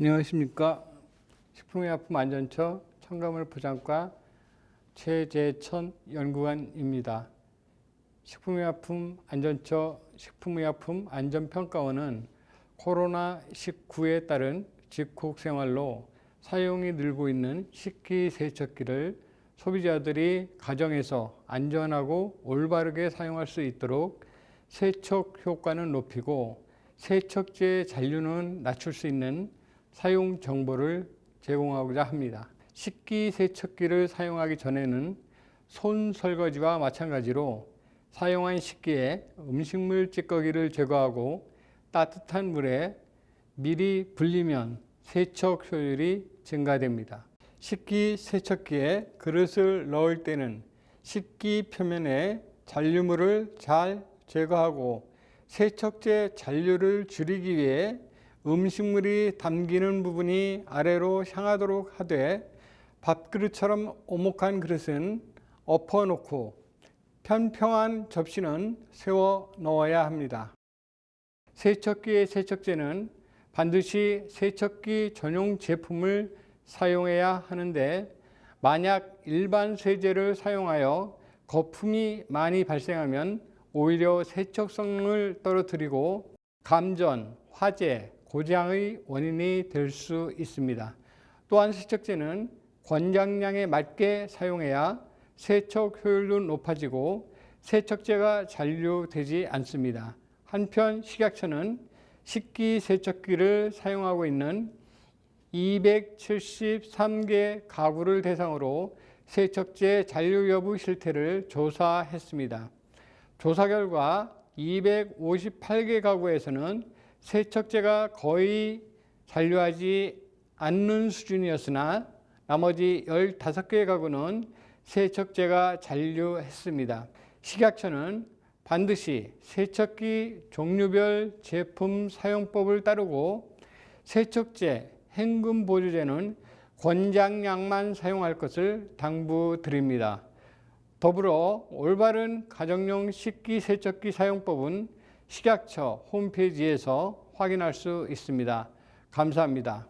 안녕하십니까. 식품의약품안전처 첨가물 포장과 최재천 연구관입니다. 식품의약품 안전처 식품의약품 안전평가원은 코로나19에 따른 집콕 생활로 사용이 늘고 있는 식기세척기를 소비자들이 가정에서 안전하고 올바르게 사용할 수 있도록 세척 효과는 높이고 세척제 잔류는 낮출 수 있는 사용 정보를 제공하고자 합니다. 식기 세척기를 사용하기 전에는 손 설거지와 마찬가지로 사용한 식기에 음식물 찌꺼기를 제거하고 따뜻한 물에 미리 불리면 세척 효율이 증가됩니다. 식기 세척기에 그릇을 넣을 때는 식기 표면에 잔류물을 잘 제거하고 세척제 잔류를 줄이기 위해 음식물이 담기는 부분이 아래로 향하도록 하되 밥그릇처럼 오목한 그릇은 엎어놓고 편평한 접시는 세워 넣어야 합니다. 세척기의 세척제는 반드시 세척기 전용 제품을 사용해야 하는데 만약 일반 세제를 사용하여 거품이 많이 발생하면 오히려 세척성을 떨어뜨리고 감전, 화재, 고장의 원인이 될 수 있습니다. 또한 세척제는 권장량에 맞게 사용해야 세척 효율도 높아지고 세척제가 잔류되지 않습니다. 한편 식약처는 식기 세척기를 사용하고 있는 273개 가구를 대상으로 세척제 잔류 여부 실태를 조사했습니다. 조사 결과 258개 가구에서는 세척제가 거의 잔류하지 않는 수준이었으나 나머지 15개 가구는 세척제가 잔류했습니다. 식약처는 반드시 세척기 종류별 제품 사용법을 따르고 세척제, hen금 보조제는 권장량만 사용할 것을 당부드립니다. 더불어 올바른 가정용 식기 세척기 사용법은 식약처 홈페이지에서 확인할 수 있습니다. 감사합니다.